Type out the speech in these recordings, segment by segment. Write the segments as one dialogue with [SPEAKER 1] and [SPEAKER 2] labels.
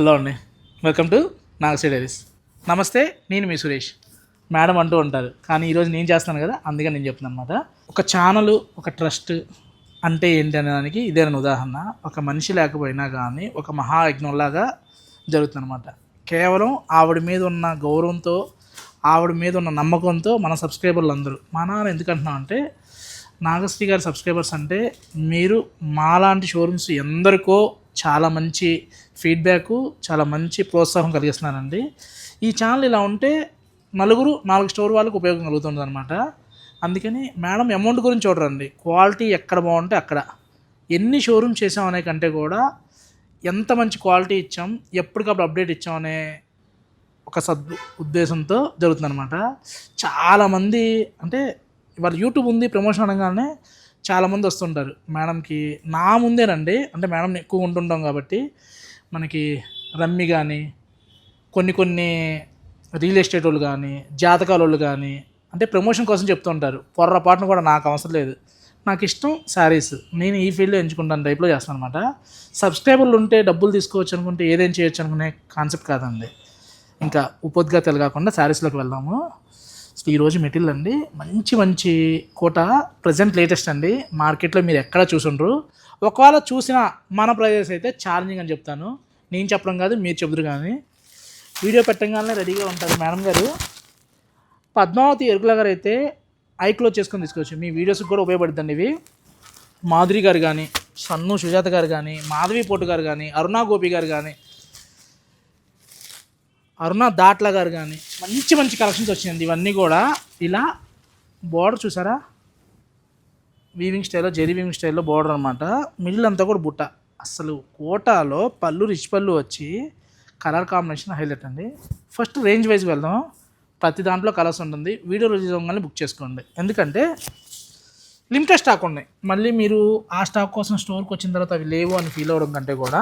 [SPEAKER 1] Hello అండి. Welcome to నాగసీ diaries నమస్తే నేను మీ సురేష్. మేడం అంటూ ఉంటారు. కానీ ఈరోజు నేను చేస్తాను కదా అందుకని నేను చెప్తున్నాను అనమాట ఒక ఛానల్ ఒక ట్రస్ట్ అంటే ఏంటి అనేదానికి ఇదే ఉదాహరణ. ఒక మనిషి లేకపోయినా కానీ ఒక మహాయజ్ఞంలాగా జరుగుతుంది అనమాట కేవలం ఆవిడ మీద ఉన్న గౌరవంతో ఆవిడ మీద ఉన్న నమ్మకంతో మన సబ్స్క్రైబర్లు అందరూ. మా నాన్న ఎందుకంటున్నాం అంటే నాగశ్రీ గారి సబ్స్క్రైబర్స్ అంటే మీరు మాలాంటి షోరూమ్స్ ఎందరికో చాలా మంచి ఫీడ్బ్యాకు చాలా మంచి ప్రోత్సాహం కలిగిస్తున్నానండి. ఈ ఛానల్ ఇలా ఉంటే నలుగురు నాలుగు స్టోర్ వాళ్ళకి ఉపయోగం కలుగుతుంది అనమాట అందుకని మేడం అమౌంట్ గురించి చూడరండి. క్వాలిటీ ఎక్కడ బాగుంటే అక్కడ. ఎన్ని షోరూమ్ చేసామనే కంటే కూడా ఎంత మంచి క్వాలిటీ ఇచ్చాం ఎప్పటికప్పుడు అప్డేట్ ఇచ్చామనే ఒక సద్ ఉద్దేశంతో జరుగుతుందనమాట చాలామంది అంటే ఇవాళ యూట్యూబ్ ఉంది ప్రమోషన్ అనగానే చాలామంది వస్తుంటారు. మేడంకి నా ముందేనండి. అంటే మేడం ఎక్కువ ఉంటుంటాం కాబట్టి మనకి రమ్మి కానీ కొన్ని కొన్ని రియల్ ఎస్టేట్ వాళ్ళు కానీ జాతకాల వాళ్ళు కానీ అంటే ప్రమోషన్ కోసం చెప్తూ ఉంటారు. పొర్రపాటును కూడా నాకు అవసరం లేదు. నాకు ఇష్టం శారీస్. నేను ఈ ఫీల్డ్లో ఎంచుకుంటాను టైప్లో చేస్తాను అనమాట సబ్స్క్రైబర్లు ఉంటే డబ్బులు తీసుకోవచ్చు అనుకుంటే ఏదేం చేయొచ్చు అనుకునే కాన్సెప్ట్ కాదండి. ఇంకా ఉపోద్ఘాతాలు కాకుండా శారీస్లోకి వెళ్దాము. సో ఈరోజు మెటీరియల్ అండి. మంచి మంచి కోట. ప్రజెంట్ లేటెస్ట్ అండి. మార్కెట్లో మీరు ఎక్కడ చూసుండ్రు? ఒకవేళ చూసిన మన ప్రైజెస్ అయితే ఛాలెంజింగ్ అని చెప్తాను. నేను చెప్పడం కాదు మీరు చెబుతురు కానీ. వీడియో పెట్టగానే రెడీగా ఉంటారు మేడం గారు. పద్మావతి ఎరుకుల గారు అయితే ఐక్లో చేసుకొని తీసుకోవచ్చు. మీ వీడియోస్కి కూడా ఉపయోగపడుతుంది ఇవి. మాధురి గారు కానీ సన్ను సుజాత గారు కానీ మాధవి పోటు గారు కానీ అరుణా గోపి గారు కానీ అరుణ దాట్ల గారు కానీ మంచి మంచి కలెక్షన్స్ వచ్చింది ఇవన్నీ కూడా ఇలా బోర్డర్ చూసారా? వీవింగ్ స్టైల్లో జెరీ వీవింగ్ స్టైల్లో బోర్డర్ అనమాట మిడిల్ అంతా కూడా బుట్ట. అసలు కోటాలో పళ్ళు రిచ్ పళ్ళు వచ్చి కలర్ కాంబినేషన్ హైలైట్ అండి. ఫస్ట్ రేంజ్ వైజ్ వెళ్దాం. ప్రతి దాంట్లో కలర్స్ ఉంటుంది. వీడియో రిలీజ్ అవ్వగానే బుక్ చేసుకోండి. ఎందుకంటే లిమిటెడ్ స్టాక్ ఉన్నాయి. మళ్ళీ మీరు ఆ స్టాక్ కోసం స్టోర్కి వచ్చిన తర్వాత అవి లేవు అని ఫీల్ అవ్వడం కంటే కూడా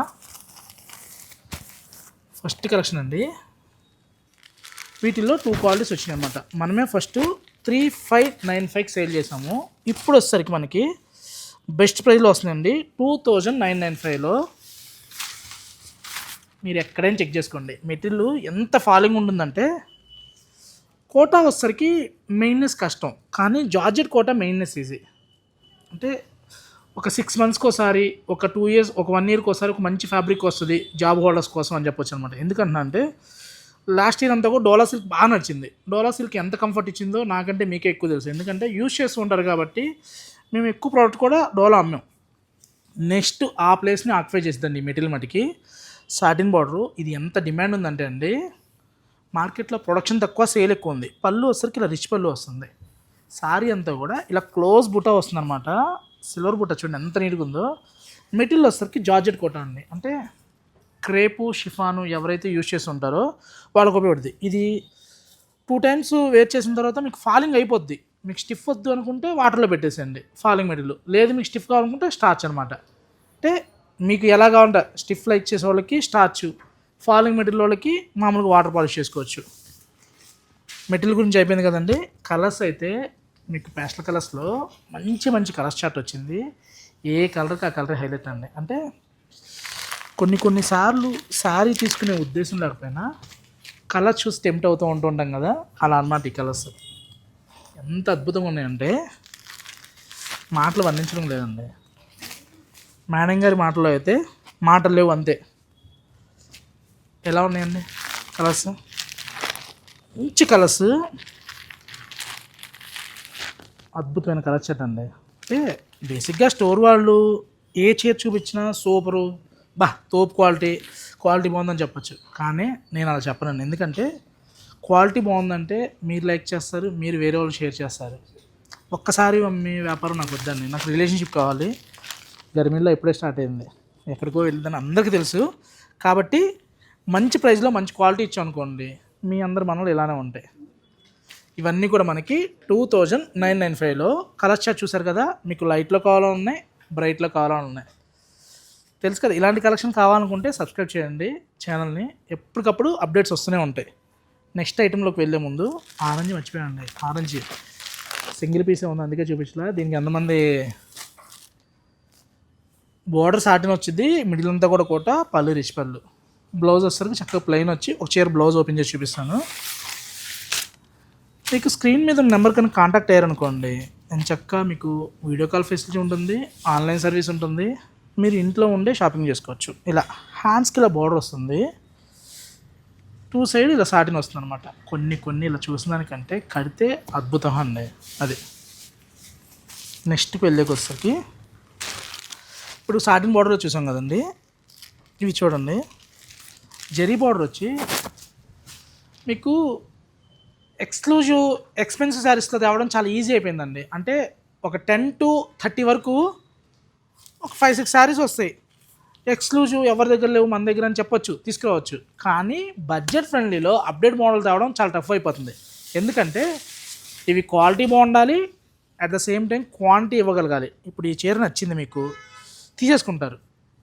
[SPEAKER 1] ఫస్ట్ కలెక్షన్ అండి. వీటిల్లో టూ క్వాలిటీస్ వచ్చినాయి అనమాట మనమే first three five nine five sale చేసాము. ఇప్పుడు వచ్చేసరికి మనకి బెస్ట్ ప్రైస్లో వస్తుందండి టూ థౌజండ్ నైన్ నైన్ ఫైవ్లో మీరు ఎక్కడైనా చెక్ చేసుకోండి. మెటీరియల్ ఎంత ఫాలింగ్ ఉంటుందంటే కోటా వచ్చేసరికి మెయిన్నెస్ కష్టం. కానీ జార్జెట్ కోటా మెయిన్నెస్ ఈజీ అంటే ఒక సిక్స్ మంత్స్కి ఒకసారి ఒక టూ ఇయర్స్ ఒక వన్ ఇయర్కి ఒకసారి ఒక మంచి ఫ్యాబ్రిక్ వస్తుంది జాబ్ హోల్డర్స్ కోసం అని చెప్పొచ్చు అనమాట ఎందుకంటున్నా అంటే లాస్ట్ ఇయర్ అంతా కూడా డోలా సిల్క్ బాగా నచ్చింది డోలా సిల్క్ ఎంత కంఫర్ట్ ఇచ్చిందో నాకంటే మీకే ఎక్కువ తెలుసు. ఎందుకంటే యూజ్ చేస్తూ ఉంటారు కాబట్టి మేము ఎక్కువ ప్రోడక్ట్ కూడా డోలా అమ్మాం. నెక్స్ట్ ఆ ప్లేస్ని ఆక్యుపై చేసిందండి మెటీరియల్ మటుకి సాటిన్ బార్డరు ఇది ఎంత డిమాండ్ ఉందంటే అండి మార్కెట్లో ప్రొడక్షన్ తక్కువ సేల్ ఎక్కువ ఉంది. పళ్ళు వచ్చరికి ఇలా రిచ్ పళ్ళు వస్తుంది. సారీ అంతా కూడా ఇలా క్లోజ్ బుట్ట వస్తుంది అనమాట సిల్వర్ బుట్ట చూడండి ఎంత నీట్గా ఉందో. మెటీరియల్ వచ్చరికి జార్జెట్ కోట అండి. అంటే క్రేపు షిఫాను ఎవరైతే యూజ్ చేసి ఉంటారో వాళ్ళకి ఉపయోగపడుతుంది ఇది టూ టైమ్స్ వేర్ చేసిన తర్వాత మీకు ఫాలింగ్ అయిపోద్ది. మీకు స్టిఫ్ వద్దు అనుకుంటే వాటర్లో పెట్టేసేయండి. ఫాలింగ్ మెటీరియల్ లేదు మీకు స్టిఫ్ కావాలనుకుంటే స్టార్చ్ అనమాట అంటే మీకు ఎలా కావాలంటే స్టిఫ్ లైక్ చేసే వాళ్ళకి స్టార్చ్ ఫాలింగ్ మెటీరియల్ వాళ్ళకి మామూలుగా వాటర్ పాలిష్ చేసుకోవచ్చు. మెటీరియల్ గురించి అయిపోయింది కదండి. కలర్స్ అయితే మీకు పేస్టల్ కలర్స్లో మంచి మంచి కలర్స్ చార్ట్ వచ్చింది. ఏ కలర్కి ఆ కలర్ హైలైట్ అండి? అంటే కొన్ని కొన్నిసార్లు శారీ తీసుకునే ఉద్దేశం లేకపోయినా కలర్ చూసి టెంప్ట్ అవుతూ ఉంటుంటాం కదా అలా అనమాట ఈ కలర్స్ ఎంత అద్భుతంగా ఉన్నాయంటే మాటలు వర్ణించడం లేదండి. మేడం గారి మాటలు అయితే మాటలు లేవు అంతే. ఎలా ఉన్నాయండి కలర్స్ మంచి కలర్స్ అద్భుతమైన కలర్ సెట్ అండి. అంటే బేసిక్గా స్టోర్ వాళ్ళు ఏ చీర చూపించినా సూపరు బా తోపు క్వాలిటీ క్వాలిటీ బాగుందని చెప్పొచ్చు. కానీ నేను అలా చెప్పనండి ఎందుకంటే క్వాలిటీ బాగుందంటే మీరు లైక్ చేస్తారు మీరు వేరే వాళ్ళు షేర్ చేస్తారు. ఒక్కసారి మీ వ్యాపారం నాకు వద్దండి. నాకు రిలేషన్షిప్ కావాలి. గర్మీలో ఇప్పుడే స్టార్ట్ అయింది. ఎక్కడికో వెళ్తుందని అందరికీ తెలుసు. కాబట్టి మంచి ప్రైస్లో మంచి క్వాలిటీ ఇచ్చాం అనుకోండి మీ అందరు మనలు ఇలానే ఉంటాయి. ఇవన్నీ కూడా మనకి టూ థౌజండ్ నైన్ నైన్ ఫైవ్లో. కలర్ చార్ట్ చూసారు కదా మీకు లైట్లో కావాలని ఉన్నాయి బ్రైట్లో కావాలని ఉన్నాయి. తెలుసు కదా ఇలాంటి కలెక్షన్ కావాలనుకుంటే సబ్స్క్రైబ్ చేయండి ఛానల్ని. ఎప్పటికప్పుడు అప్డేట్స్ వస్తూనే ఉంటాయి. నెక్స్ట్ ఐటెంలోకి వెళ్ళే ముందు ఆరెంజ్ మర్చిపోయానండి ఆరెంజ్. సింగిల్ పీసే ఉంది అందుకే చూపించలే. దీనికి ఎంతమంది బోర్డర్ సాటిన్ వచ్చింది మిడిల్ అంతా కూడా కోట పళ్ళు రిచ్ పళ్ళు. బ్లౌజ్ వచ్చేసరికి చక్కగా ప్లెయిన్ వచ్చి ఒక చీర బ్లౌజ్ ఓపెన్ చేసి చూపిస్తాను. మీకు స్క్రీన్ మీద నెంబర్ కనుక కాంటాక్ట్ అయ్యారనుకోండి నేను చక్కగా మీకు వీడియో కాల్ ఫెసిలిటీ ఉంటుంది ఆన్లైన్ సర్వీస్ ఉంటుంది. మీరు ఇంట్లో ఉండే షాపింగ్ చేసుకోవచ్చు. ఇలా హ్యాండ్స్కి ఇలా బార్డర్ వస్తుంది. టూ సైడ్ ఇలా సాటిన్ వస్తుంది అనమాట కొన్ని కొన్ని ఇలా చూసిన దానికంటే కడితే అద్భుతం అండి. అది. నెక్స్ట్కి వెళ్ళేకి వచ్చేసరికి ఇప్పుడు సాటిన్ బార్డర్ చూసాం కదండి. ఇవి చూడండి. జెరీ బార్డర్ వచ్చి మీకు ఎక్స్క్లూజివ్ ఎక్స్పెన్సివ్ శారీస్లో తేవడం చాలా ఈజీ అయిపోయిందండి. అంటే ఒక టెన్ టు థర్టీ వరకు ఒక ఫైవ్ సిక్స్ శారీస్ వస్తాయి. ఎక్స్క్లూజివ్ ఎవరి దగ్గర లేవు మన దగ్గర అని చెప్పొచ్చు తీసుకురావచ్చు. కానీ బడ్జెట్ ఫ్రెండ్లీలో అప్డేట్ మోడల్ తేవడం చాలా టఫ్ అయిపోతుంది. ఎందుకంటే ఇవి క్వాలిటీ బాగుండాలి at the same time quantity ఇవ్వగలగాలి. ఇప్పుడు ఈ చీర నచ్చింది మీకు తీసేసుకుంటారు.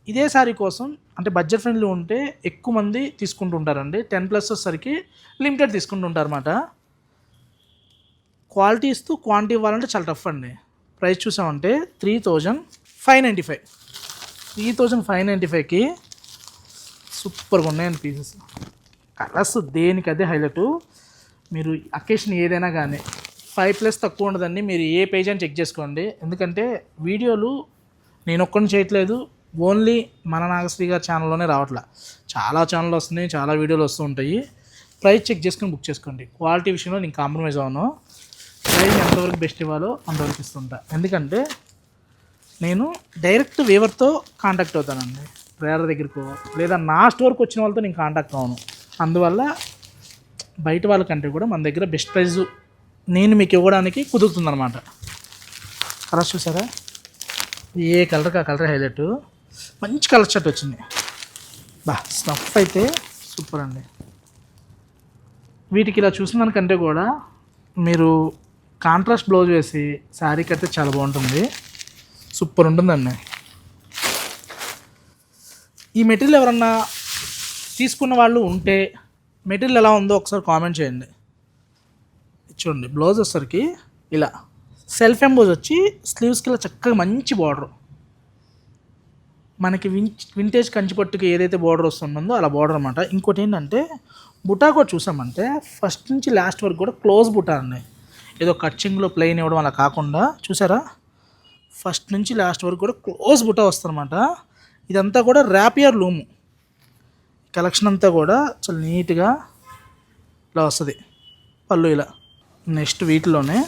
[SPEAKER 1] ఇదే సారీ కోసం అంటే బడ్జెట్ ఫ్రెండ్లీ ఉంటే ఎక్కువ మంది తీసుకుంటుంటారండి. టెన్ ప్లస్ వచ్చేసరికి లిమిటెడ్ తీసుకుంటుంటారు అన్నమాట క్వాలిటీ ఇస్తూ క్వాంటిటీ ఇవ్వాలంటే చాలా టఫ్ అండి. ప్రైస్ చూసామంటే three thousand five ninety five. Three thousand five ninety ఫైవ్కి సూపర్గా ఉన్నాయండి పీసెస్ కలర్స్ దేనికదే హైలైట్ మీరు అకేషన్ ఏదైనా కానీ ఫైవ్ ప్లస్ తక్కువ ఉండదండి. మీరు ఏ పేజ్ అని చెక్ చేసుకోండి. ఎందుకంటే వీడియోలు నేను ఒక్కడిని చేయట్లేదు. ఓన్లీ మన నాగశ్రీ గారి ఛానల్లోనే రావట్లా. చాలా ఛానల్ వస్తున్నాయి. చాలా వీడియోలు వస్తూ ఉంటాయి. ప్రైస్ చెక్ చేసుకొని బుక్ చేసుకోండి. క్వాలిటీ విషయంలో నేను కాంప్రమైజ్ అవ్వను. ప్రైస్ ఎంతవరకు బెస్ట్ ఇవ్వాలో అంతవరకు ఇస్తుంటా. ఎందుకంటే నేను డైరెక్ట్ వేవర్తో కాంటాక్ట్ అవుతానండి. ప్రేయర్ దగ్గరికి. లేదా నా స్టోర్కి వచ్చిన వాళ్ళతో నేను కాంటాక్ట్ అవ్వను. అందువల్ల బయట వాళ్ళకంటే కూడా మన దగ్గర బెస్ట్ ప్రైజ్ నేను మీకు ఇవ్వడానికి కుదురుతుందనమాట కలర్స్ చూసారా? ఏ కలర్కి ఆ కలర్ హైలైట్ మంచి కలర్ షర్ట్ వచ్చింది. బా స్నఫ్ అయితే సూపర్ అండి. వీటికి ఇలా చూసిన దానికంటే కూడా మీరు కాంట్రాస్ట్ బ్లౌజ్ వేసి శారీ కడితే చాలా బాగుంటుంది. సూపర్ ఉంటుందండి ఈ మెటీరియల్ ఎవరన్నా తీసుకున్న వాళ్ళు ఉంటే మెటీరియల్ ఎలా ఉందో ఒకసారి కామెంట్ చేయండి. చూడండి బ్లౌజ్ వచ్చేసరికి ఇలా సెల్ఫ్ ఎంబోజ్ వచ్చి స్లీవ్స్కి ఇలా చక్కగా మంచి బార్డర్. మనకి విన్ వింటేజ్ కంచిపట్టుకి ఏదైతే బార్డర్ వస్తుందో అలా బార్డర్ అనమాట ఇంకోటి ఏంటంటే బుటా కూడా చూసామంటే ఫస్ట్ నుంచి లాస్ట్ వరకు కూడా క్లోజ్ బుటా అండి ఏదో కట్చింగ్లో ప్లెయిన్ ఇవ్వడం అలా కాకుండా చూసారా? ఫస్ట్ నుంచి లాస్ట్ వరకు కూడా క్లోజ్ బుట్ట వస్తుందన్నమాట. ఇదంతా కూడా ర్యాపియర్ లూము కలెక్షన్ అంతా కూడా చాలా నీట్గా ఇలా వస్తుంది. పళ్ళు ఇలా. నెక్స్ట్ వీటిలోనే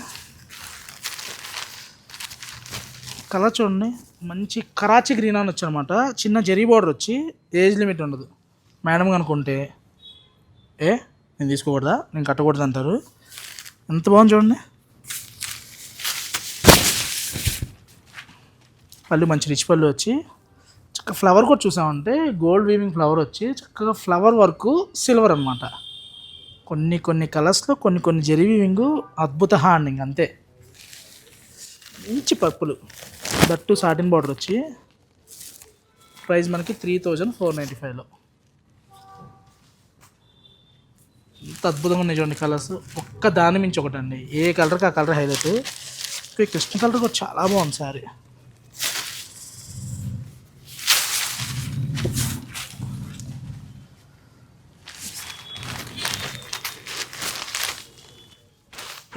[SPEAKER 1] కలర్ చూడండి. మంచి కరాచీ గ్రీన్ అని వచ్చనమాట చిన్న జరీ బార్డర్ వచ్చి ఏజ్ లిమిట్ ఉండదు. మేడం అనుకుంటే. ఏ? నేను తీసుకోకూడదా? నేను కట్టకూడదు అంటారు. ఎంత బాగుంది చూడండి. పళ్ళు మంచి రిచ్ పళ్ళు వచ్చి చక్కగా ఫ్లవర్ కూడా చూసామంటే గోల్డ్ వీవింగ్ ఫ్లవర్ వచ్చి చక్కగా ఫ్లవర్ వర్క్ సిల్వర్ అనమాట కొన్ని కొన్ని కలర్స్లో కొన్ని కొన్ని జరీ వీవింగ్ అద్భుత హ్యాండింగ్ అంతే. మంచి పప్పులు. దట్టు సాటిన్ బార్డర్ వచ్చి ప్రైస్ మనకి త్రీ థౌజండ్ ఫోర్ నైంటీ ఫైవ్లో ఎంత అద్భుతంగా ఉన్నాయి చూడండి కలర్స్ ఒక్క దాని మించి ఒకటండి. ఏ కలర్కి ఆ కలర్ హైలైట్ ఈ కృష్ణ కలర్ కూడా చాలా బాగుంది సారీ.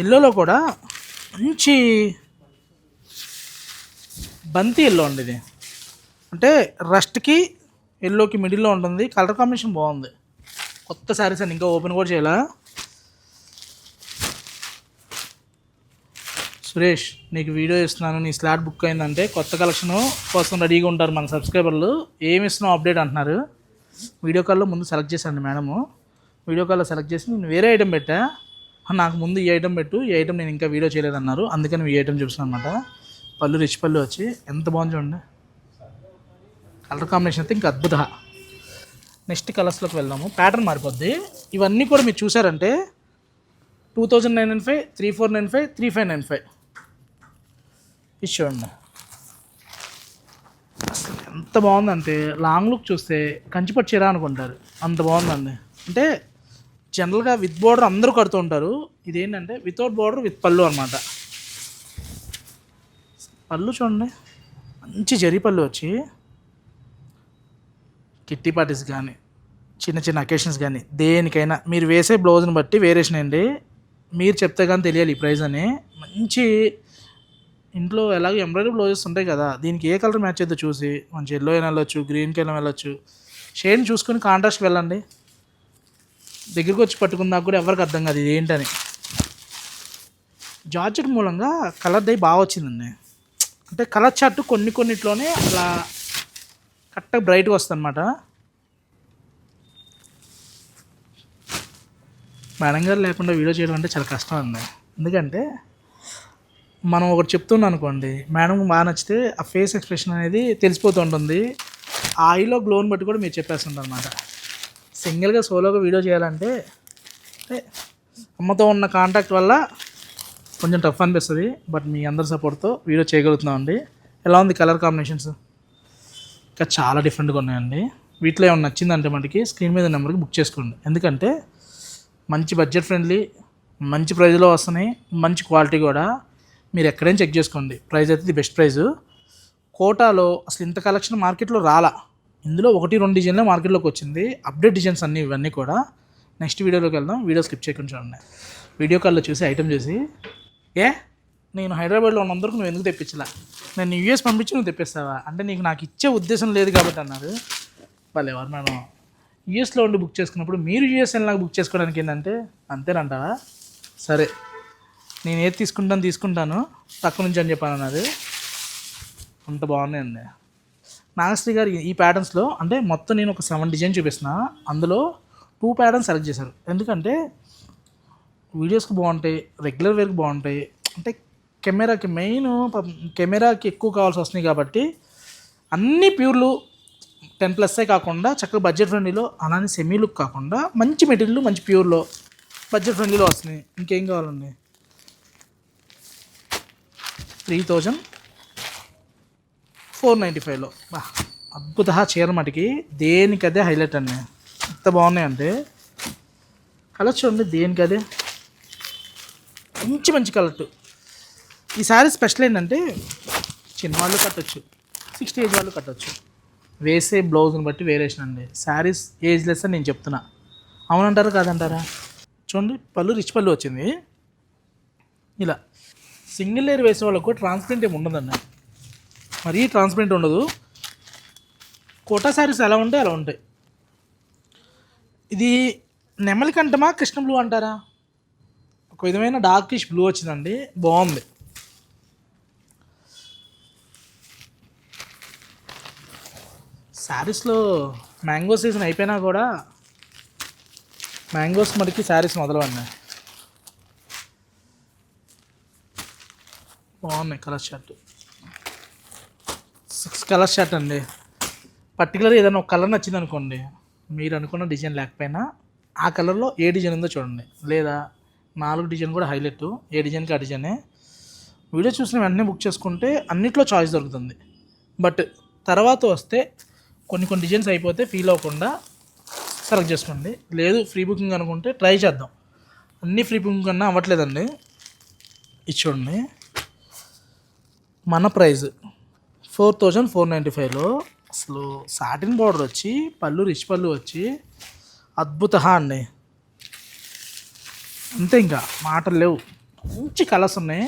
[SPEAKER 1] ఎల్లోలో కూడా మంచి బంతి ఎల్లో అండి ఇది. అంటే రస్ట్కి ఎల్లోకి మిడిల్లో ఉంటుంది. కలర్ కాంబినేషన్ బాగుంది. కొత్త శారీస్ అండి. ఇంకా ఓపెన్ కూడా చేయాలా? సురేష్ నీకు వీడియో ఇస్తున్నాను. నీ స్లాట్ బుక్ అయిందంటే కొత్త కలెక్షన్ కోసం రెడీగా ఉంటారు మన సబ్స్క్రైబర్లు ఏమి ఇస్తున్నావు అప్డేట్ అంటున్నారు. వీడియో కాల్లో ముందు సెలెక్ట్ చేశాను మేడము. వీడియో కాల్లో సెలెక్ట్ చేసి నేను వేరే ఐటెం పెట్టా. నాకు ముందు ఈ ఐటెం పెట్టు ఈ ఐటెం నేను ఇంకా వీడియో చేయలేదన్నారు. అందుకని ఈ ఐటెం చూపిస్తాను అనమాట పళ్ళు రిచ్ పళ్ళు వచ్చి ఎంత బాగుంది చూడండి. కలర్ కాంబినేషన్ అయితే ఇంకా అద్భుత. నెక్స్ట్ కలర్స్లోకి వెళ్దాము. ప్యాటర్న్ మారిపోద్ది. ఇవన్నీ కూడా మీరు చూసారంటే two thousand nine nine five three four nine five three five nine five ఇది చూడండి. ఎంత బాగుందంటే లాంగ్ లుక్ చూస్తే కంచిపట్టు చీర అనుకుంటారు. అంత బాగుందండి. అంటే జనరల్గా విత్ బోర్డర్ అందరూ కడుతూ ఉంటారు. ఇదేంటంటే వితౌట్ బోర్డర్ విత్ పళ్ళు అనమాట పళ్ళు చూడండి. మంచి జరి పళ్ళు వచ్చి కిట్టి పార్టీస్ కానీ చిన్న చిన్న అకేషన్స్ కానీ దేనికైనా మీరు వేసే బ్లౌజ్ని బట్టి వేరియేషన్ అండి. మీరు చెప్తే కానీ తెలియాలి ఈ ప్రైస్ అని. మంచి ఇంట్లో ఎలాగో ఎంబ్రాయిడరీ బ్లౌజెస్ ఉంటాయి కదా దీనికి ఏ కలర్ మ్యాచ్ అయితే చూసి మంచి ఎల్లో అయినా వెళ్ళొచ్చు గ్రీన్కి అయినా వెళ్ళొచ్చు. షేడ్ చూసుకొని కాంట్రాస్ట్కి వెళ్ళండి. దగ్గరికి వచ్చి పట్టుకున్నాక కూడా ఎవరికి అర్థం కాదు ఇది ఏంటని. జార్జెట్ మూలంగా కలర్ దై బాగా వచ్చిందండి. అంటే కలర్ చార్ట్ కొన్ని కొన్నిట్లోనే అలా కరెక్ట్గా బ్రైట్గా వస్తుందన్నమాట. మేడం గారు లేకుండా వీడియో చేయడం అంటే చాలా కష్టం అండి. ఎందుకంటే మనం ఒకటి చెప్తున్నాం అనుకోండి మేడం బాగా నచ్చితే ఆ ఫేస్ ఎక్స్ప్రెషన్ అనేది తెలిసిపోతూ ఉంటుంది. ఆ ఐలో గ్లోని బట్టి కూడా మీరు చెప్పేస్తుంటారు అనమాట సింగిల్గా సోలోగా వీడియో చేయాలంటే అమ్మతో ఉన్న కాంటాక్ట్ వల్ల కొంచెం టఫ్ అనిపిస్తుంది. బట్ మీ అందరి సపోర్ట్తో వీడియో చేయగలుగుతున్నామండి. ఎలా ఉంది కలర్ కాంబినేషన్స్? ఇంకా చాలా డిఫరెంట్గా ఉన్నాయండి. వీటిలో ఏమైనా నచ్చిందంటే మనకి స్క్రీన్ మీద నెంబర్కి బుక్ చేసుకోండి. ఎందుకంటే మంచి బడ్జెట్ ఫ్రెండ్లీ మంచి ప్రైస్లో వస్తున్నాయి మంచి క్వాలిటీ కూడా. మీరు ఎక్కడైనా చెక్ చేసుకోండి. ప్రైస్ అయితే ది బెస్ట్ ప్రైజు. కోటాలో అసలు ఇంత కలెక్షన్ మార్కెట్లో రాలా. ఇందులో ఒకటి రెండు డిజైన్లే మార్కెట్లోకి వచ్చింది. అప్డేట్ డిజైన్స్ అన్నీ ఇవన్నీ కూడా. నెక్స్ట్ వీడియోలోకి వెళ్దాం. వీడియో స్కిప్ చేయకుండా చూడండి. వీడియో కాల్లో చూసి ఐటమ్ చూసి. ఏ? నేను హైదరాబాద్లో ఉన్నందుకు నువ్వు ఎందుకు తెప్పించలా? నేను యూఎస్ పంపించి నువ్వు తెప్పిస్తావా? అంటే నీకు నాకు ఇచ్చే ఉద్దేశం లేదు కాబట్టి అన్నారు. వాళ్ళు ఎవరు మేడం యూఎస్లో ఉండి బుక్ చేసుకున్నప్పుడు మీరు యూఎస్ నాకు బుక్ చేసుకోవడానికి ఏంటంటే అంతేనంటావా? సరే. నేను ఏది తీసుకుంటాను తీసుకుంటాను. తక్కువ నుంచి అని చెప్పాను అన్నది అంత బాగున్నాయండి. నాగశ్రీ గారు ఈ ప్యాటర్న్స్లో అంటే మొత్తం నేను ఒక సెవెన్ డిజైన్ చూపిస్తున్నా. అందులో టూ ప్యాటర్న్స్ సెలెక్ట్ చేశారు. ఎందుకంటే వీడియోస్కి బాగుంటాయి రెగ్యులర్ వేర్కి బాగుంటాయి. అంటే కెమెరాకి మెయిన్ కెమెరాకి ఎక్కువ కావాల్సి వస్తున్నాయి కాబట్టి అన్ని ప్యూర్లు టెన్ ప్లస్సే కాకుండా చక్కగా బడ్జెట్ ఫ్రెండ్లీలో అలానే సెమీ లుక్ కాకుండా మంచి మెటీరియల్ మంచి ప్యూర్లో బడ్జెట్ ఫ్రెండ్లీలో వస్తున్నాయి. ఇంకేం కావాలండి? త్రీ థౌజండ్ ఫోర్ నైంటీ ఫైవ్లో. బా అద్భుత చీర మటుకి. దేనికదే హైలైట్ అండి. ఎంత బాగున్నాయంటే కలర్ చూడండి దేనికదే. మంచి మంచి కలర్ ఈ శారీ స్పెషల్ ఏంటంటే చిన్నవాళ్ళు కట్టొచ్చు సిక్స్టీ ఏజ్ వాళ్ళు కట్టొచ్చు. వేసే బ్లౌజ్ని బట్టి వేరియేషన్ అండి. శారీస్ ఏజ్ లెస్ అని నేను చెప్తున్నా. అవునంటారా కాదంటారా? చూడండి పళ్ళు రిచ్ పళ్ళు వచ్చింది. ఇలా. సింగిల్ లేయర్ వేసే వాళ్ళకు ట్రాన్స్పరెంట్ ఏమి ఉండదండి. మరీ ట్రాన్స్పరెంట్ ఉండదు. కోటా శారీస్ ఎలా ఉంటాయి అలా ఉంటాయి. ఇది నెమలి కంటమా కృష్ణ బ్లూ అంటారా? ఒక విధమైన డార్కిష్ బ్లూ వచ్చిందండి. బాగుంది. శారీస్లో మ్యాంగో సీజన్ అయిపోయినా కూడా మ్యాంగోస్ మటుకి శారీస్ మొదలవన్నాయి బాగున్నాయి కలర్ షర్ట్ కలర్ షర్ట్ అండి. పర్టికులర్ ఏదైనా ఒక కలర్ నచ్చింది అనుకోండి మీరు అనుకున్న డిజైన్ లేకపోయినా ఆ కలర్లో ఏ డిజైన్ ఉందో చూడండి. లేదా నాలుగు డిజైన్ కూడా హైలైట్ ఏ డిజైన్కి ఆ డిజైనే వీడియో చూసిన వెంటనే బుక్ చేసుకుంటే అన్నిట్లో చాయిస్ దొరుకుతుంది. బట్ తర్వాత వస్తే కొన్ని కొన్ని డిజైన్స్ అయిపోతే ఫీల్ అవ్వకుండా సెలెక్ట్ చేసుకోండి. లేదు ఫ్రీ బుకింగ్ అనుకుంటే ట్రై చేద్దాం. అన్నీ ఫ్రీ బుకింగ్ కన్నా అవ్వట్లేదండి. ఇది చూడండి. మన price four thousand four ninety ఫైవ్లో అసలు సాటిన్ బార్డర్ వచ్చి పళ్ళు రిచ్ పళ్ళు వచ్చి అద్భుత అండి అంతే ఇంకా మాటలు లేవు. మంచి కలర్స్ ఉన్నాయి.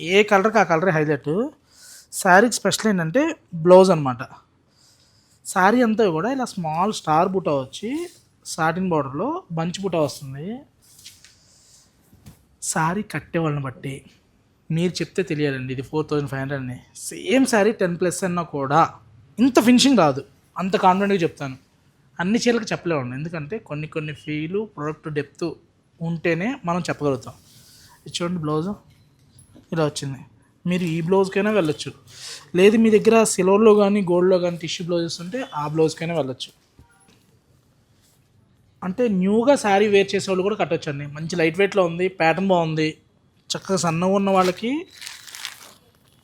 [SPEAKER 1] ఏ కలర్కి ఆ కలరే హైలైట్. శారీకి స్పెషల్ ఏంటంటే బ్లౌజ్ అనమాట శారీ అంతా కూడా ఇలా స్మాల్ స్టార్ బుట్ట వచ్చి సాటిన్ బార్డర్లో బంచ్ బుట్ట వస్తుంది. శారీ కట్టే వాళ్ళని బట్టి. మీరు చెప్తే తెలియాలండి ఇది ఫోర్ థౌజండ్ ఫైవ్ హండ్రెడ్ అని. సేమ్ శారీ టెన్ ప్లస్ అన్నా కూడా ఇంత ఫినిషింగ్ రాదు అంత కాన్ఫిడెంట్గా చెప్తాను. అన్ని చీరలకు చెప్పలేవండి ఎందుకంటే కొన్ని కొన్ని ఫీలు ప్రొడక్ట్ డెప్త్ ఉంటేనే మనం చెప్పగలుగుతాం. చూడండి బ్లౌజ్ ఇలా వచ్చింది. మీరు ఈ బ్లౌజ్కైనా వెళ్ళొచ్చు. లేదు మీ దగ్గర సిల్వర్లో కానీ గోల్డ్లో కానీ టిష్యూ బ్లౌజెస్ ఉంటే ఆ బ్లౌజ్కైనా వెళ్ళొచ్చు. అంటే న్యూగా శారీ వేర్ చేసే వాళ్ళు కూడా కట్టొచ్చండి. మంచి లైట్ వెయిట్లో ఉంది ప్యాటర్న్ బాగుంది. చక్కగా సన్నగా ఉన్న వాళ్ళకి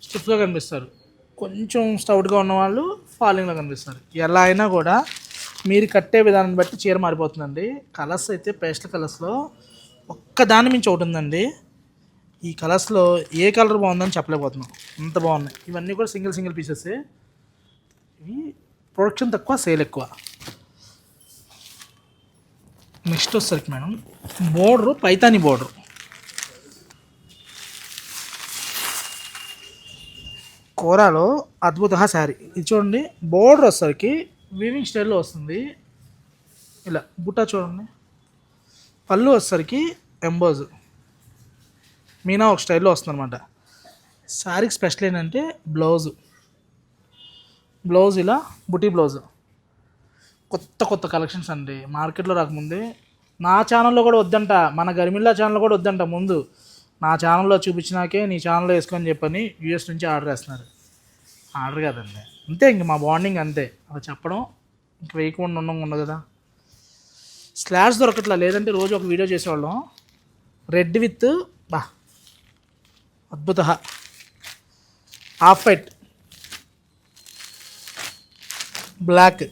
[SPEAKER 1] స్టిఫ్గా కనిపిస్తారు. కొంచెం స్టౌట్గా ఉన్న వాళ్ళు ఫాలింగ్లో కనిపిస్తారు. ఎలా అయినా కూడా మీరు కట్టే విధానాన్ని బట్టి చీర మారిపోతుందండి. కలర్స్ అయితే పేస్టల్ కలర్స్లో ఒక్క దాని మించి ఒకటి ఉందండి. ఈ కలర్స్లో ఏ కలర్ బాగుందని చెప్పలేకపోతున్నాం. అంత బాగున్నాయి. ఇవన్నీ కూడా సింగిల్ సింగిల్ పీసెస్ ఇవి ప్రొడక్షన్ తక్కువ సేల్ ఎక్కువ. నెక్స్ట్ వచ్చేసరికి మేడం. బోర్డరు పైతాని బోర్డర్ కోరాలో అద్భుత శారీ. ఇది చూడండి బోర్డర్ వచ్చేసరికి వీవింగ్ స్టైల్లో వస్తుంది. ఇలా బుట్ట చూడండి. పళ్ళు వచ్చేసరికి ఎంబోజ్ మీనా ఒక స్టైల్లో వస్తుంది అనమాట శారీకి స్పెషల్ ఏంటంటే బ్లౌజు బ్లౌజ్ ఇలా బుటీ బ్లౌజ్ కొత్త కొత్త కలెక్షన్స్ అండి. మార్కెట్లో రాకముందే. నా ఛానల్లో కూడా వద్దంట. మన గరిమిల్లా ఛానల్ కూడా వద్దంట ముందు. నా ఛానల్లో చూపించినాకే నీ ఛానల్లో వేసుకొని చెప్పని యూఎస్ నుంచి ఆర్డర్ వేస్తున్నారు. ఆర్డర్ కాదండి. అంతే ఇంక మా బాండింగ్ అంతే. అలా చెప్పడం ఇంక వేయకుండా ఉండడం ఉండదు కదా. స్లాష్ దొరకట్లా లేదంటే రోజు ఒక వీడియో చేసేవాళ్ళం. రెడ్ విత్ బా అద్భుత. Half white black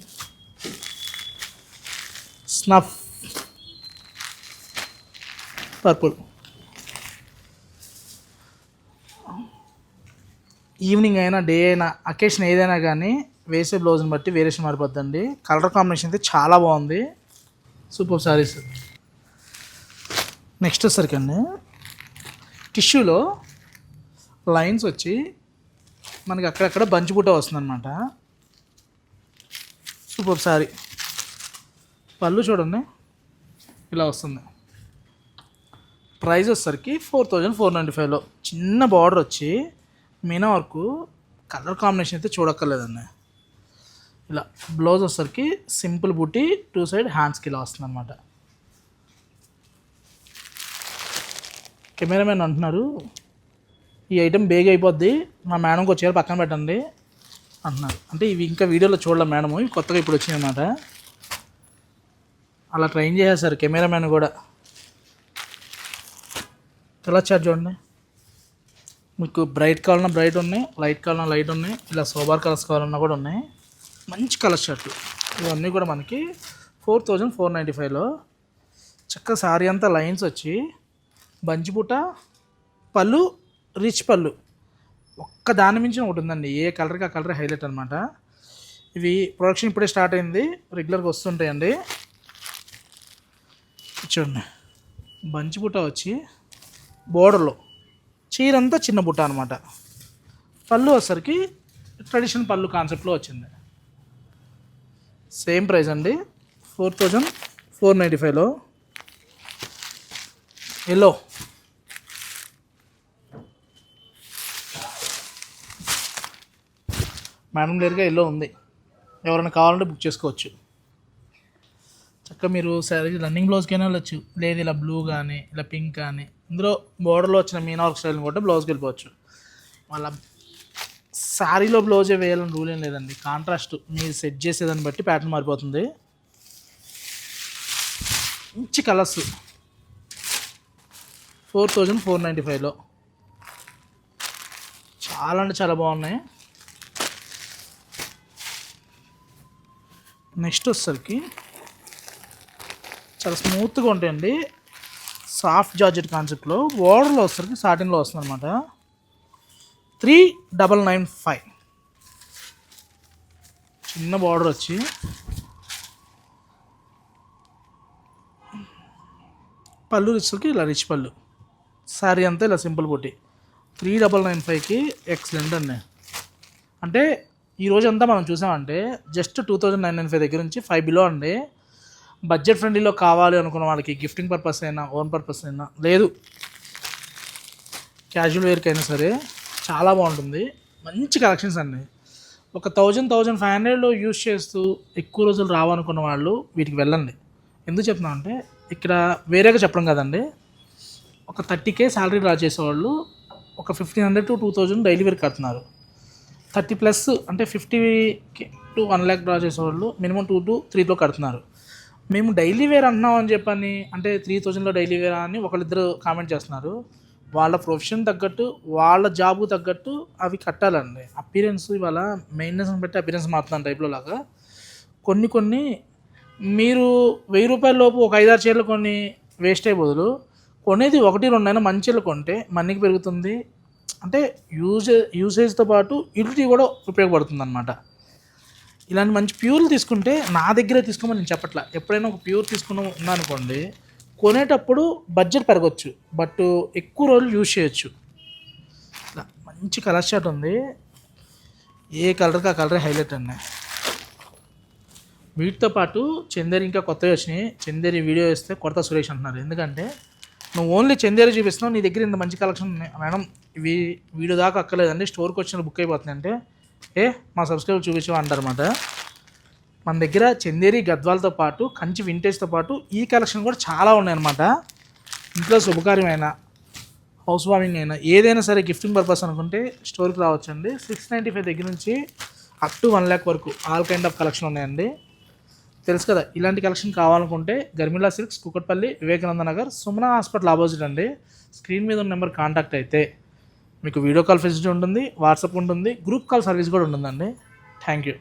[SPEAKER 1] snuff purple evening అయినా డే అయినా అకేషన్ ఏదైనా కానీ వేసే బ్లౌజ్ని బట్టి వేరియేషన్ మారిపోద్దండి. కలర్ కాంబినేషన్ అయితే చాలా బాగుంది. సూపర్ సారీస్. నెక్స్ట్ వచ్చేసరికి అండి. టిష్యూలో లైన్స్ వచ్చి మనకి అక్కడక్కడ బంచిపూట వస్తుందన్నమాట. సూపర్ సారీ. పళ్ళు చూడండి. ఇలా వస్తుంది. ప్రైస్ వచ్చేసరికి ఫోర్ థౌజండ్ ఫోర్ నైంటీ ఫైవ్లో. చిన్న బార్డర్ వచ్చి మీనా వరకు కలర్ కాంబినేషన్ అయితే చూడక్కర్లేదండి ఇలా బ్లౌజ్ వచ్చేసరికి సింపుల్ బుట్టి టూ సైడ్ హ్యాండ్స్కి ఇలా వస్తుంది అనమాట కెమెరామెన్ అంటున్నారు ఈ ఐటెం బేగ్ అయిపోద్ది మా మేడంకి వచ్చే పక్కన పెట్టండి అంటున్నారు. అంటే ఇవి ఇంకా వీడియోలో చూడలే మేడం ఇవి కొత్తగా ఇప్పుడు వచ్చినాయి అన్నమాట. అలా ట్రైన్ చేసేసారు కెమెరామెన్ కూడా. ఎలా చార్జ్ చూడండి. మీకు బ్రైట్ కావాలన్నా బ్రైట్ ఉన్నాయి లైట్ కావాలన్నా లైట్ ఉన్నాయి ఇలా సోబార్ కలర్స్ కావాలన్నా కూడా ఉన్నాయి. మంచి కలర్ షర్ట్లు. ఇవన్నీ కూడా మనకి ఫోర్ థౌజండ్ ఫోర్ నైంటీ ఫైవ్లో. చక్క సారీ అంతా లైన్స్ వచ్చి బంచిపుట పళ్ళు రిచ్ పళ్ళు. ఒక్క దాని మించి ఒకటి ఉందండి. ఏ కలర్కి ఆ కలర్ హైలైట్ అనమాట ఇవి ప్రొడక్షన్ ఇప్పుడే స్టార్ట్ అయింది. రెగ్యులర్గా వస్తుంటాయండి. చూడండి బంచిపూట వచ్చి బోర్డర్లో చీరంతా చిన్న బుట్ట అనమాట పళ్ళు వచ్చరికి ట్రెడిషనల్ పళ్ళు కాన్సెప్ట్లో వచ్చింది. సేమ్ ప్రైస్ అండి. ఫోర్ థౌజండ్ ఫోర్ నైంటీ ఫైవ్లో ఎల్లో మేడం లేరుగా ఎల్లో ఉంది. ఎవరైనా కావాలంటే బుక్ చేసుకోవచ్చు. చక్కగా మీరు సరే రన్నింగ్ బ్లౌజ్కైనా వెళ్ళొచ్చు. లేదు ఇలా బ్లూ కానీ ఇలా పింక్ కానీ ఇందులో బోర్డర్లో వచ్చిన మీనా వర్క్ స్టైల్ని కూడా బ్లౌజ్కి వెళ్ళిపోవచ్చు. వాళ్ళ శారీలో బ్లౌజే వేయాలని రూల్ ఏం లేదండి. కాంట్రాస్ట్ మీరు సెట్ చేసేదాన్ని బట్టి ప్యాటర్న్ మారిపోతుంది. మంచి colours four thousand four ninety ఫైవ్లో చాలా అంటే చాలా బాగున్నాయి. నెక్స్ట్ వచ్చేసరికి చాలా స్మూత్గా ఉంటాయండి. సాఫ్ట్ జార్జెట్ కాన్సెప్ట్లో ఓడర్లో వస్తుంది సాటిన్లో వస్తుంది అనమాట త్రీ డబల్ నైన్ ఫైవ్. చిన్న బార్డర్ వచ్చి. పళ్ళు రిచ్కి ఇలా రిచ్ పళ్ళు. శారీ అంతా ఇలా సింపుల్ బుట్టి త్రీ డబల్ నైన్ ఫైవ్కి ఎక్సలెంట్ అండి. అంటే ఈ రోజంతా మనం చూసామంటే just two thousand nine nine five దగ్గర నుంచి ఫైవ్ బిలో అండి. బడ్జెట్ ఫ్రెండ్లీలో కావాలి అనుకున్న వాళ్ళకి గిఫ్టింగ్ పర్పస్ అయినా ఓన్ పర్పస్ అయినా లేదు. క్యాజువల్ వేర్కి అయినా సరే చాలా బాగుంటుంది. మంచి కలెక్షన్స్ అండి. ఒక థౌజండ్ థౌజండ్ ఫైవ్ హండ్రెడ్లో యూజ్ చేస్తూ ఎక్కువ రోజులు రావనుకున్న వాళ్ళు వీటికి వెళ్ళండి. ఎందుకు చెప్తున్నా అంటే ఇక్కడ వేరేగా చెప్పడం కదండి. ఒక థర్టీ కే శాలరీ డ్రా చేసేవాళ్ళు ఒక fifteen hundred to two thousand daily wear కడుతున్నారు. థర్టీ ప్లస్ అంటే fifty to one lakh draw చేసేవాళ్ళు మినిమం టూ టు త్రీలో కడుతున్నారు. మేము డైలీ వేర్ అంటున్నాం అని చెప్పని అంటే త్రీ థౌజండ్లో డైలీ వేర్ అని ఒకళ్ళిద్దరు కామెంట్ చేస్తున్నారు. వాళ్ళ ప్రొఫెషన్ తగ్గట్టు వాళ్ళ జాబు తగ్గట్టు అవి కట్టాలండి. అపీరెన్స్ ఇవాళ మెయింటెనెన్స్ బట్టి అపీరెన్స్ మారుతున్నాను టైప్లో లాగా. కొన్ని కొన్ని మీరు వెయ్యి రూపాయల లోపు ఒక ఐదారు చీరలు కొన్ని వేస్ట్ అయ్యే బదులు కొనేది ఒకటి రెండు అయినా మంచి చీరలు కొంటే మనీకి పెరుగుతుంది. అంటే యూజ్ యూసేజ్తో పాటు యూటిలిటీ కూడా ఉపయోగపడుతుంది అనమాట ఇలాంటి మంచి ప్యూర్లు తీసుకుంటే నా దగ్గరే తీసుకోమని నేను చెప్పట్లా. ఎప్పుడైనా ఒక ప్యూర్ తీసుకున్నాం ఉందనుకోండి కొనేటప్పుడు బడ్జెట్ పెరగచ్చు బట్ ఎక్కువ రోజులు యూజ్ చేయొచ్చు. ఇలా మంచి కలర్ షర్ట్ ఉంది. ఏ కలర్కి ఆ కలరే హైలైట్ అన్నాయి వీటితో పాటు చందేరి ఇంకా కొత్తవి వచ్చినాయి. చందేరి వీడియో వేస్తే కొత్త సురేష్ అంటున్నారు. ఎందుకంటే నువ్వు ఓన్లీ చందేరి చూపిస్తున్నావు నీ దగ్గర ఇంత మంచి కలెక్షన్ ఉన్నాయి. మేడం ఇవి వీడియో దాకా అక్కర్లేదండి. స్టోర్కి వచ్చిన బుక్ అయిపోతుంది అంటే ఏ మా సబ్స్క్రైబర్ చూపించాం అంటారన్నమాట మన దగ్గర చందేరి గద్వాలతో పాటు కంచి వింటేజ్తో పాటు ఈ కలెక్షన్ కూడా చాలా ఉన్నాయన్నమాట ఇంట్లో శుభకార్యమైన హౌస్ వార్మింగ్ అయినా ఏదైనా సరే గిఫ్టింగ్ పర్పస్ అనుకుంటే స్టోర్కి రావచ్చండి. సిక్స్ నైంటీ ఫైవ్ దగ్గర నుంచి అప్ టు వన్ ల్యాక్ వరకు ఆల్ కైండ్ ఆఫ్ కలెక్షన్ ఉన్నాయండి. తెలుసు కదా ఇలాంటి కలెక్షన్ కావాలనుకుంటే Garmila silks Kukatpally Vivekananda Nagar Suman hospital opposite అండి. స్క్రీన్ మీద ఉన్న నెంబర్ కాంటాక్ట్ అయితే. మీకు వీడియో కాల్ ఫెసిలిటీ ఉంటుంది వాట్సాప్ ఉంటుంది గ్రూప్ కాల్ సర్వీస్ కూడా ఉంటుందండి. Thank you